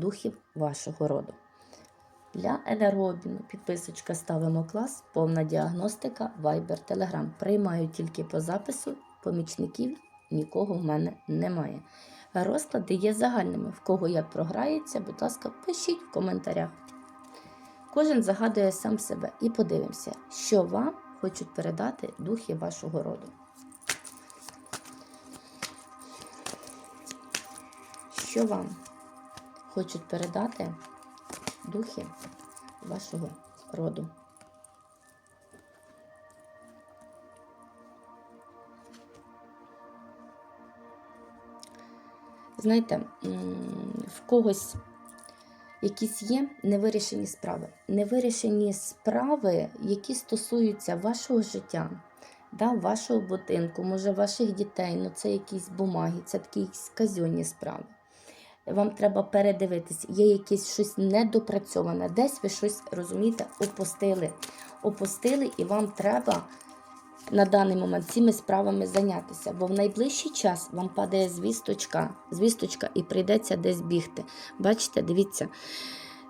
духів вашого роду. Для енергообміну підписочка ставимо клас, повна діагностика, Viber, Telegram. Приймаю тільки по запису, помічників нікого в мене немає. Розклади є загальними. В кого як програється, будь ласка, пишіть в коментарях. Кожен загадує сам себе і подивимося, що вам хочуть передати духи вашого роду. Що вам хочуть передати духи вашого роду? Знаєте, в когось якісь є невирішені справи. Невирішені справи, які стосуються вашого життя, да, вашого будинку, може, ваших дітей, ну це якісь бумаги, це такі якісь справи. Вам треба передивитись, є якесь щось недопрацьоване, десь ви щось розумієте, опустили. Опустили, і вам треба на даний момент цими справами зайнятися, бо в найближчий час вам падає звісточка, звісточка і прийдеться десь бігти. Бачите, дивіться,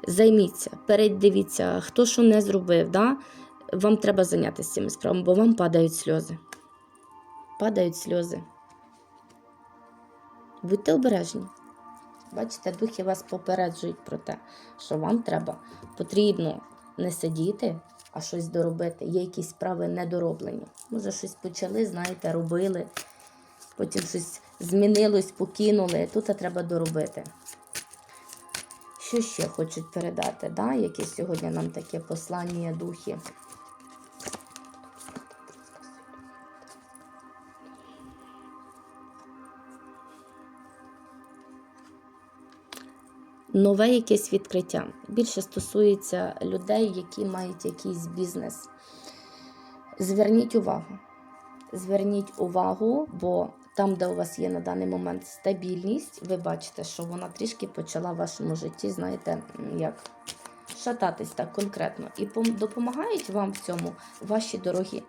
займіться, передивіться, хто що не зробив. Да? Вам треба зайнятися цими справами, бо вам падають сльози. Падають сльози. Будьте обережні. Бачите, духи вас попереджують про те, що вам треба потрібно не сидіти, а щось доробити. Є якісь справи недороблені. Може, щось почали, знаєте, робили, потім щось змінилось, покинули. Тут треба доробити. Що ще хочуть передати? Да? Яке сьогодні нам таке послання духи? Нове якесь відкриття. Більше стосується людей, які мають якийсь бізнес. Зверніть увагу. Зверніть увагу, бо там, де у вас є на даний момент стабільність, ви бачите, що вона трішки почала в вашому житті, знаєте, як шататись так конкретно. І допомагають вам в цьому ваші дорогі,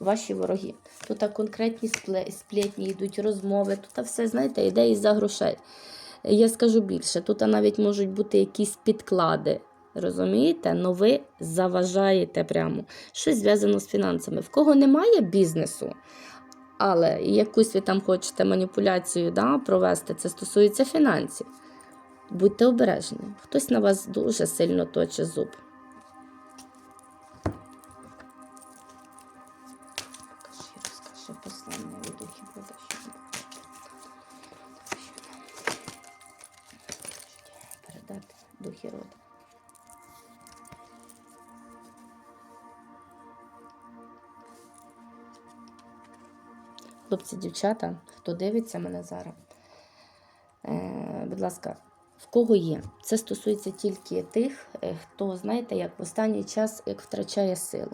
ваші вороги. Тут конкретні спле- сплетні йдуть розмови, тут все, знаєте, йде із-за грошей. Я скажу більше, тут навіть можуть бути якісь підклади. Розумієте? Ну ви заважаєте прямо. Щось зв'язано з фінансами. В кого немає бізнесу, але якусь ви там хочете маніпуляцію да, провести, це стосується фінансів. Будьте обережні. Хтось на вас дуже сильно точить зуб. Розкажи послання від духів Бога, духи роду. Хлопці, дівчата, хто дивиться мене зараз, е, будь ласка, в кого є? Це стосується тільки тих, е, хто, знаєте, як в останній час як втрачає силу.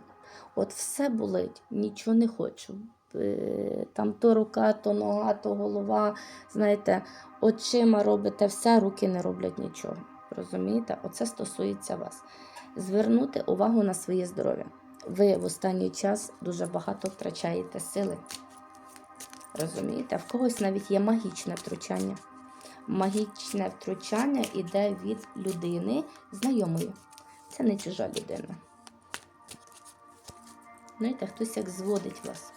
От все болить, нічого не хочу. Е, Там то рука, то нога, то голова. Знаєте, очима робите все, руки не роблять нічого. Розумієте? Оце стосується вас. Звернути увагу на своє здоров'я. Ви в останній час дуже багато втрачаєте сили. Розумієте? В когось навіть є магічне втручання. Магічне втручання йде від людини знайомої. Це не чужа людина. Знаєте, хтось як зводить вас.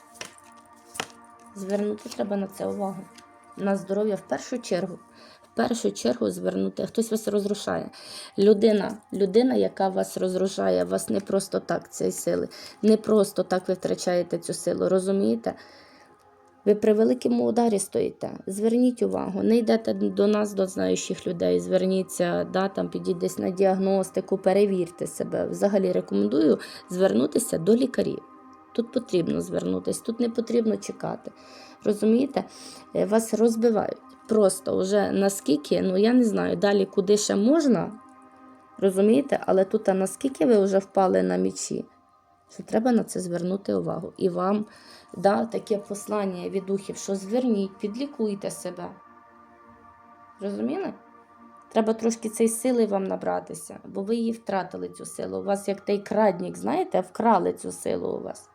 Звернути треба на це увагу. На здоров'я в першу чергу. Першу чергу звернути. Хтось вас розрушає. Людина, людина, яка вас розрушає, вас не просто так цієї сили. Не просто так ви втрачаєте цю силу. Розумієте? Ви при великому ударі стоїте. Зверніть увагу, не йдете до нас, до знаючих людей. Зверніться, да, там підіть десь на діагностику, перевірте себе. Взагалі рекомендую звернутися до лікарів. Тут потрібно звернутися, тут не потрібно чекати. Розумієте, Е, вас розбивають. Просто вже наскільки, ну я не знаю, далі куди ще можна. Розумієте, але тут а наскільки ви вже впали на мічі, що треба на це звернути увагу. І вам да, таке послання від духів, що зверніть, підлікуйте себе. Розуміли? Треба трошки цієї сили вам набратися, бо ви її втратили цю силу. У вас як той крадник, знаєте, вкрали цю силу у вас.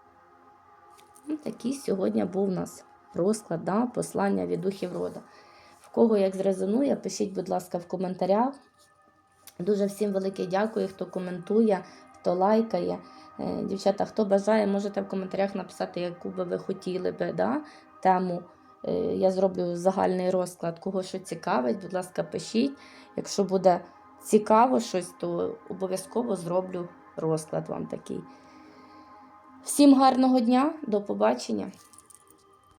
Ну, такий сьогодні був у нас розклад, да, послання від духів рода. Кого як зрезонує, пишіть, будь ласка, в коментарях. Дуже всім велике дякую, хто коментує, хто лайкає. Е, Дівчата, хто бажає, можете в коментарях написати, яку би ви хотіли би да, тему. Е, Я зроблю загальний розклад, кого що цікавить. Будь ласка, пишіть. Якщо буде цікаво щось, то обов'язково зроблю розклад вам такий. Всім гарного дня, до побачення.